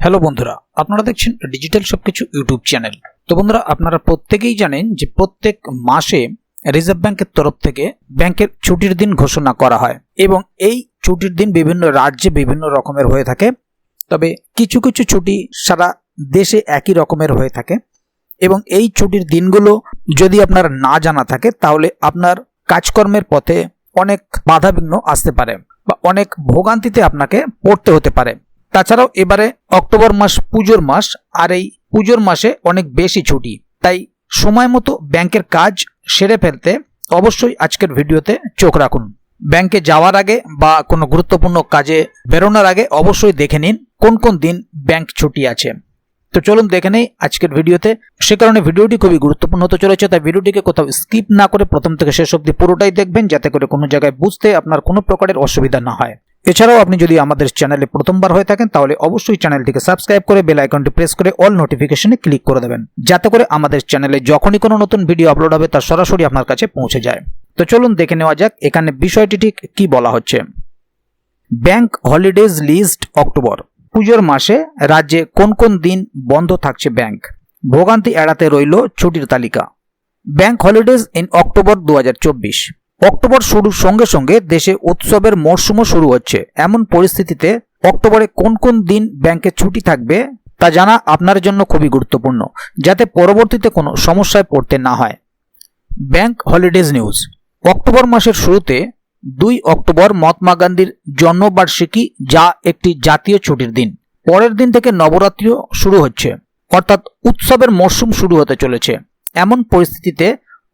Hello বন্ধুরা, আপনারা দেখছেন ডিজিটাল সবকিছু ইউটিউব চ্যানেল তো বন্ধুরা, আপনারা প্রত্যেকেই জানেন যে প্রত্যেক মাসে রিজার্ভ ব্যাংকের তরফ থেকে ব্যাংকের ছুটির দিন ঘোষণা করা হয় এবং এই ছুটির দিন বিভিন্ন রাজ্যে বিভিন্ন রকমের হয়ে থাকে। তবে কিছু কিছু ছুটি সারা দেশে একই রকমের হয়ে থাকে এবং এই ছুটির দিনগুলো যদি আপনার না জানা থাকে, তাহলে আপনার কাজকর্মের পথে অনেক বাধাবিঘ্ন আসতে পারে বা অনেক ভোগান্তিতে আপনাকে পড়তে হতে পারে। তাছাড়াও এবারে অক্টোবর মাস পুজোর মাস, আর এই পুজোর মাসে অনেক বেশি ছুটি। তাই সময় মতো ব্যাংকের কাজ সেরে ফেলতে অবশ্যই আজকের ভিডিওতে চোখ রাখুন। ব্যাংকে যাওয়ার আগে বা কোনো গুরুত্বপূর্ণ কাজে বেরোনোর আগে অবশ্যই দেখে নিন কোন কোন দিন ব্যাংক ছুটি আছে। তো চলুন দেখে নেই আজকের ভিডিওতে। সে কারণে ভিডিওটি খুবই গুরুত্বপূর্ণ হতে চলেছে, তাই ভিডিওটিকে কোথাও স্কিপ না করে প্রথম থেকে শেষ অবধি পুরোটাই দেখবেন, যাতে করে কোনো জায়গায় বুঝতে আপনার কোনো প্রকারের অসুবিধা না হয়। এছাড়াও আপনি যদি আমাদের চ্যানেলে প্রথমবার হয়ে থাকেন, তাহলে অবশ্যই চ্যানেলটিকে সাবস্ক্রাইব করে বেল আইকনটি প্রেস করে অল নোটিফিকেশনে ক্লিক করে দেবেন, যাতে করে আমাদের চ্যানেলে যখনই কোনো নতুন ভিডিও আপলোড হবে, তা সরাসরি আপনার কাছে পৌঁছে যায়। তো চলুন দেখে নেওয়া যাক, এখানে বিষয়টি ঠিক কি বলা হচ্ছে। ব্যাংক হলিডেজ লিস্ট অক্টোবর পুজোর মাসে রাজ্যে কোন কোন দিন বন্ধ থাকছে ব্যাংক ভোগান্তি এড়াতে রইল ছুটির তালিকা। ব্যাংক হলিডেজ ইন অক্টোবর দু হাজার চব্বিশ। অক্টোবর শুরুর সঙ্গে সঙ্গে দেশে উৎসবের মরশুমও শুরু হচ্ছে। এমন পরিস্থিতিতে অক্টোবরে কোন কোন দিন ব্যাংকে ছুটি থাকবে তা জানা আপনার জন্য খুবই গুরুত্বপূর্ণ, যাতে পরবর্তীতে কোনো সমস্যায় পড়তে না হয়। Bank holidays news. অক্টোবর মাসের শুরুতে দুই অক্টোবর মহাত্মা গান্ধীর জন্মবার্ষিকী যা একটি জাতীয় ছুটির দিন। পরের দিন থেকে নবরাত্রিও শুরু হচ্ছে, অর্থাৎ উৎসবের মরশুম শুরু হতে চলেছে। এমন পরিস্থিতিতে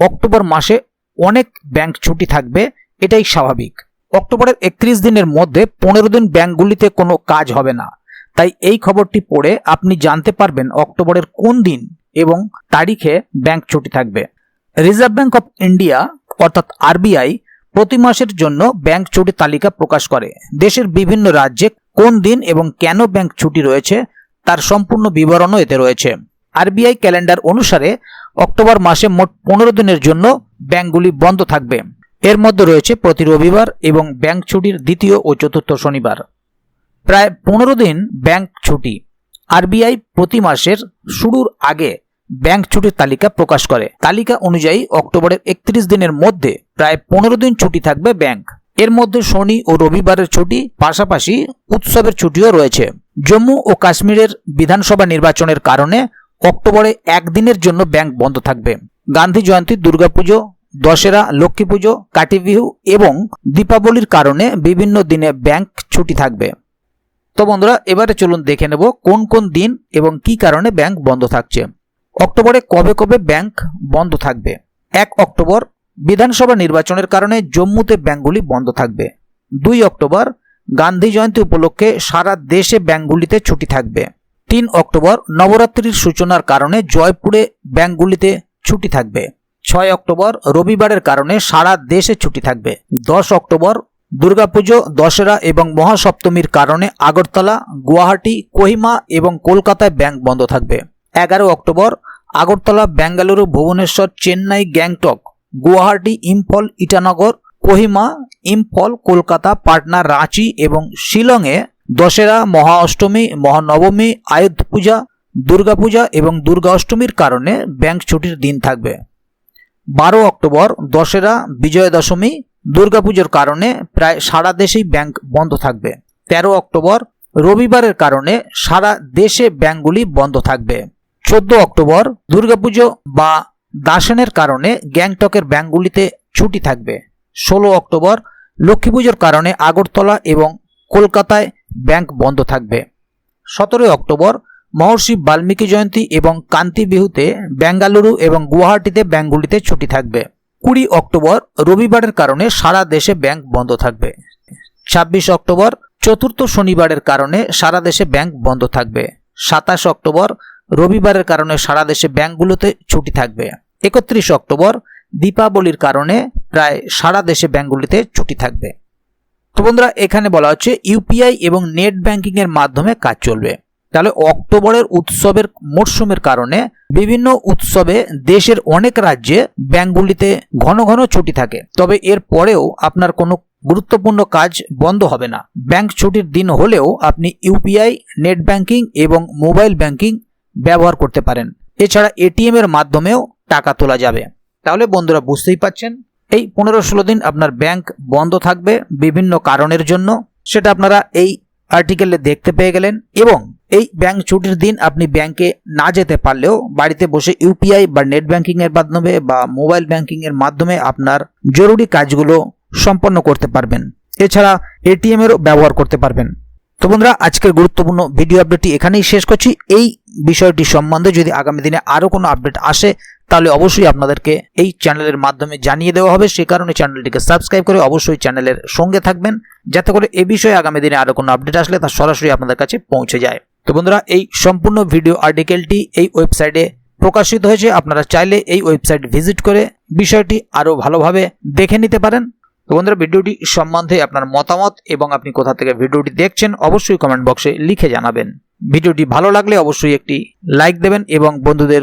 অক্টোবর মাসে অনেক ব্যাংক ছুটি থাকবে, এটাই স্বাভাবিক। অক্টোবরের একত্রিশ দিনের মধ্যে পনেরো দিন ব্যাংকগুলিতে কোনো কাজ হবে না। তাই এই খবরটি পড়ে আপনি জানতে পারবেন অক্টোবরের কোন দিন এবং তারিখে ব্যাংক ছুটি থাকবে। Reserve bank of India RBI RBI প্রতি মাসের জন্য ব্যাংক ছুটির তালিকা প্রকাশ করে। দেশের বিভিন্ন রাজ্যে কোন দিন এবং কেন ব্যাংক ছুটি রয়েছে, তার সম্পূর্ণ বিবরণও এতে রয়েছে। আরবিআই ক্যালেন্ডার অনুসারে অক্টোবর মাসে মোট পনেরো দিনের জন্য ব্যাংকগুলি বন্ধ থাকবে। এর মধ্যে রয়েছে প্রতি রবিবার এবং ব্যাংক ছুটির দ্বিতীয় ও চতুর্থ শনিবার। প্রায় পনেরো দিন ব্যাংক ছুটি। আরবিআই প্রতি মাসের শুরুর আগে ব্যাংক ছুটির তালিকা প্রকাশ করে। তালিকা অনুযায়ী অক্টোবরের একত্রিশ দিনের মধ্যে প্রায় পনেরো দিন ছুটি থাকবে ব্যাংক। এর মধ্যে শনি ও রবিবারের ছুটি, পাশাপাশি উৎসবের ছুটিও রয়েছে। জম্মু ও কাশ্মীরের বিধানসভা নির্বাচনের কারণে অক্টোবরে একদিনের জন্য ব্যাংক বন্ধ থাকবে। গান্ধী জয়ন্তী, দুর্গাপুজো, দশেরা, লক্ষ্মী পুজো কাটি বিহু এবং দীপাবলির কারণে বিভিন্ন দিনে ব্যাংক ছুটি থাকবে। তো বন্ধুরা, এবারে চলুন দেখে নেব কোন কোন দিন এবং কি কারণে ব্যাংক বন্ধ থাকছে। অক্টোবরে কবে কবে ব্যাংক বন্ধ থাকবে? এক অক্টোবর, বিধানসভা নির্বাচনের কারণে জম্মুতে ব্যাংকগুলি বন্ধ থাকবে। দুই অক্টোবর, গান্ধী জয়ন্তী উপলক্ষে সারা দেশে ব্যাংকগুলিতে ছুটি থাকবে। তিন অক্টোবর নবরাত্রির সূচনার কারণে জয়পুরে ব্যাংকগুলিতে ছুটি থাকবে। ছয় অক্টোবর রবিবারের কারণে সারা দেশে ছুটি থাকবে। দশ অক্টোবর দুর্গাপুজো দশেরা এবং মহাসপ্তমীর কারণে আগরতলা, গুয়াহাটি, কোহিমা এবং কলকাতায় ব্যাংক বন্ধ থাকবে। এগারো অক্টোবর আগরতলা, বেঙ্গালুরু, ভুবনেশ্বর, চেন্নাই, গ্যাংটক, গুয়াহাটি, ইম্ফল, ইটানগর, কোহিমা, ইম্ফল, কলকাতা, পাটনা, রাঁচি এবং শিলংয়ে দশেরা, মহা অষ্টমী মহানবমী আয়ুধ পূজা দুর্গাপূজা এবং দুর্গা অষ্টমীর কারণে ব্যাংক ছুটির দিন থাকবে। বারো অক্টোবর, দশেরা, বিজয়া দশমী দুর্গাপুজোর কারণে প্রায় সারা দেশেই ব্যাংক বন্ধ থাকবে। তেরো অক্টোবর, রবিবারের কারণে সারা দেশে ব্যাংকগুলি বন্ধ থাকবে। চোদ্দ অক্টোবর দুর্গাপুজো বা দাসনের কারণে গ্যাংটকের ব্যাংকগুলিতে ছুটি থাকবে। ষোলো অক্টোবর, লক্ষ্মী পুজোর কারণে আগরতলা এবং কলকাতায় ব্যাংক বন্ধ থাকবে। সতেরোই অক্টোবর মহর্ষি বাল্মীকি জয়ন্তী এবং কান্তি বিহুতে বেঙ্গালুরু এবং গুয়াহাটিতে ব্যাংকগুলিতে ছুটি থাকবে। কুড়ি অক্টোবর রবিবারের কারণে সারা দেশে ব্যাংক বন্ধ থাকবে। ছাব্বিশ অক্টোবর চতুর্থ শনিবারের কারণে সারা দেশে ব্যাংক বন্ধ থাকবে। সাতাশ অক্টোবর রবিবারের কারণে সারা দেশে ব্যাংকগুলোতে ছুটি থাকবে। একত্রিশ অক্টোবর দীপাবলির কারণে প্রায় সারা দেশে ব্যাংকগুলিতে ছুটি থাকবে। তো বন্ধুরা, এখানে বলা হচ্ছে ইউপিআই এবং নেট ব্যাংকিং এর মাধ্যমে কাজ চলবে। তাহলে অক্টোবরের উৎসবের মরশুমের কারণে বিভিন্ন উৎসবে দেশের অনেক রাজ্যে ব্যাংকগুলিতে ঘন ঘন ছুটি থাকে। তবে এর পরেও আপনার কোনো গুরুত্বপূর্ণ কাজ বন্ধ হবে না। ব্যাংক ছুটির দিন হলেও আপনি ইউপিআই নেট ব্যাংকিং এবং মোবাইল ব্যাংকিং ব্যবহার করতে পারেন। এছাড়া এটিএম এর মাধ্যমেও টাকা তোলা যাবে। তাহলে বন্ধুরা, বুঝতেই পাচ্ছেন এই পনেরো ষোলো দিন আপনার ব্যাংক বন্ধ থাকবে বিভিন্ন কারণের জন্য। সেটা আপনারা এই আর্টিকেলে দেখতে পেয়ে গেলেন এবং এই ব্যাংক ছুটির দিন আপনি ব্যাংকে না যেতে পারলেও বাড়িতে বসে ইউপিআই বা নেট ব্যাংকিং এর মাধ্যমে বা মোবাইল ব্যাংকিং এর মাধ্যমে আপনার জরুরি কাজগুলো সম্পন্ন করতে পারবেন। এছাড়া এটিএম এরও ব্যবহার করতে পারবেন। তো বন্ধুরা, আজকের গুরুত্বপূর্ণ ভিডিও আপডেটটি এখানেই শেষ করছি। এই বিষয়টি সম্বন্ধে যদি আগামী দিনে আরও কোনো আপডেট আসে তাহলে অবশ্যই আপনাদেরকে এই চ্যানেলের মাধ্যমে জানিয়ে দেওয়া হবে। সে কারণে চ্যানেলটিকে সাবস্ক্রাইব করে অবশ্যই চ্যানেলের সঙ্গে থাকবেন, যাতে করে এ বিষয়ে আগামী দিনে আরও কোনো আপডেট আসলে তা সরাসরি আপনাদের কাছে পৌঁছে যায়। তো বন্ধুরা, এই সম্পূর্ণ ভিডিও আর্টিকেলটি এই ওয়েবসাইটে প্রকাশিত হয়েছে। আপনারা চাইলে এই ওয়েবসাইট ভিজিট করে বিষয়টি আরও ভালোভাবে দেখে নিতে পারেন। তো বন্ধুরা, ভিডিওটি সম্বন্ধে আপনার মতামত এবং আপনি কোথা থেকে ভিডিওটি দেখছেন অবশ্যই কমেন্ট বক্সে লিখে জানাবেন। ভিডিওটি ভালো লাগলে অবশ্যই একটি লাইক দেবেন এবং বন্ধুদের